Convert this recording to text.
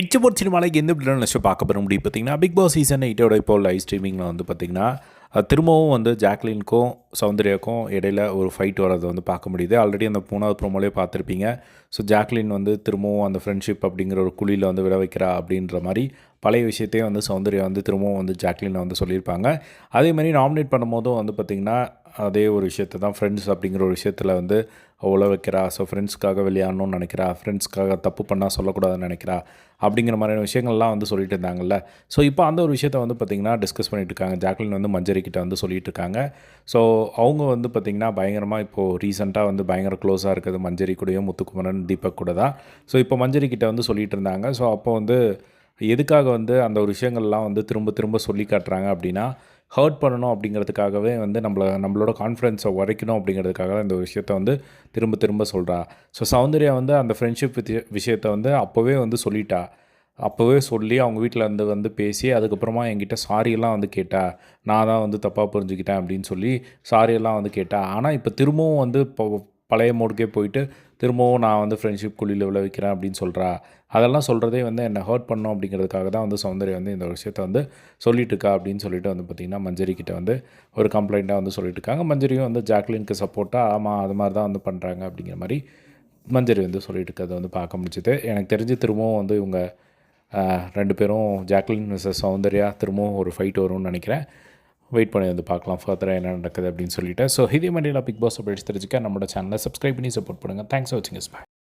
இச்சபோர்ட் சினிமாவில் எந்த பிள்ளைங்க நினச்சி பார்க்க போகிற முடியும் பார்த்தீங்கன்னா பிக் பாஸ் சீசன் எயிட்டோட இப்போ லைவ் ஸ்ட்ரீமிங்கில் வந்து பார்த்திங்கன்னா திரும்பவும் வந்து ஜாக்லினுக்கும் சௌந்தர்யாக்கும் இடையில ஒரு ஃபைட் வரதை வந்து பார்க்க முடியுது. ஆல்ரெடி அந்த மூணாவது ப்ரோமோலே பார்த்துருப்பீங்க. ஸோ ஜாக்லின் வந்து திரும்பவும் அந்த ஃப்ரெண்ட்ஷிப் அப்படிங்கிற ஒரு குழியில் வந்து விட வைக்கிறா அப்படின்ற மாதிரி பழைய விஷயத்தையும் வந்து சௌந்தர்யா வந்து திரும்பவும் வந்து ஜாக்லினை வந்து சொல்லியிருப்பாங்க. அதே மாதிரி நாமினேட் பண்ணும்போதும் வந்து பார்த்திங்கன்னா அதே ஒரு விஷயத்தை தான் ஃப்ரெண்ட்ஸ் அப்படிங்கிற ஒரு விஷயத்தில் வந்து அவ்வளோ வைக்கிறா. ஸோ ஃப்ரெண்ட்ஸ்க்காக விளையாடணும்னு நினைக்கிறா. ஃப்ரெண்ட்ஸ்க்காக தப்பு பண்ணால் சொல்லக்கூடாதுன்னு நினைக்கிறா. அப்படிங்கிற மாதிரியான விஷயங்கள்லாம் வந்து சொல்லிட்டு இருந்தாங்கல்ல. ஸோ இப்போ அந்த ஒரு விஷயத்தை வந்து பார்த்திங்கன்னா டிஸ்கஸ் பண்ணிட்டு இருக்காங்க. ஜாக்லின் வந்து மஞ்சரி கிட்ட வந்து சொல்லிட்டு இருக்காங்க. ஸோ அவங்க வந்து பார்த்திங்கன்னா பயங்கரமாக இப்போது ரீசெண்டாக வந்து பயங்கர க்ளோஸாக இருக்குது. மஞ்சரி கூடயும் முத்துக்குமரன் தீபக் கூட தான். ஸோ இப்போ மஞ்சரி கிட்ட வந்து சொல்லிட்டு இருந்தாங்க. ஸோ அப்போ வந்து எதுக்காக வந்து அந்த ஒரு விஷயங்கள்லாம் வந்து திரும்ப திரும்ப சொல்லி காட்டுறாங்க அப்படின்னா ஹர்ட் பண்ணணும் அப்படிங்கிறதுக்காகவே வந்து நம்மளை நம்மளோட கான்ஃபிடன்ஸை உரைக்கணும் அப்படிங்கிறதுக்காக இந்த விஷயத்த வந்து திரும்ப திரும்ப சொல்கிறா ஸோ சௌந்தர்யா வந்து அந்த ஃப்ரெண்ட்ஷிப் விஷயத்தை வந்து அப்போவே வந்து சொல்லிட்டா. அப்போவே சொல்லி அவங்க வீட்டில் இருந்து வந்து பேசி அதுக்கப்புறமா என்கிட்ட சாரியெல்லாம் வந்து கேட்டா. நான் தான் வந்து தப்பாக புரிஞ்சுக்கிட்டேன் அப்படின்னு சொல்லி சாரியெல்லாம் வந்து கேட்டா. ஆனால் இப்போ திரும்பவும் வந்து இப்போ பழைய மோடுக்கே போயிட்டு திரும்பவும் நான் வந்து ஃப்ரெண்ட்ஷிப் குழியில் விளைவிக்கிறேன் அப்படின்னு சொல்கிறா அதெல்லாம் சொல்கிறதே வந்து என்னை ஹர்ட் பண்ணும் அப்படிங்கிறதுக்காக தான் வந்து சௌந்தர்யா வந்து இந்த விஷயத்தை வந்து சொல்லிட்டு இருக்கா அப்படின்னு சொல்லிட்டு வந்து பார்த்திங்கன்னா மஞ்சரி கிட்ட வந்து ஒரு கம்ப்ளைண்ட்டாக வந்து சொல்லிட்டு இருக்காங்க. மஞ்சரியும் வந்து ஜாக்லினுக்கு சப்போர்ட்டாக ஆமாம் அது மாதிரி தான் வந்து பண்ணுறாங்க அப்படிங்கிற மாதிரி மஞ்சரி வந்து சொல்லிட்டு இருக்கிறத வந்து பார்க்க முடிஞ்சுது. எனக்கு தெரிஞ்சு திரும்பவும் வந்து இவங்க ரெண்டு பேரும் ஜாக்லின் மிஸ்ஸஸ் சௌந்தர்யா திரும்பவும் ஒரு ஃபைட் வரும்னு நினைக்கிறேன். வெயிட் பண்ணி வந்து பார்க்கலாம் ஃபர்தராக என்ன நடக்குது அப்படின்னு சொல்லிட்டு. ஸோ இதே மாதிரி பிக் பாஸ் அப்டேட்ஸ் தெரிஞ்சுக்க நம்மளோட சேனலை சப்ஸ்கிரைப் பண்ணி சப்போர்ட் பண்ணுங்கள் தேங்க்ஸ் ஃபார் வாட்சிங் பாய்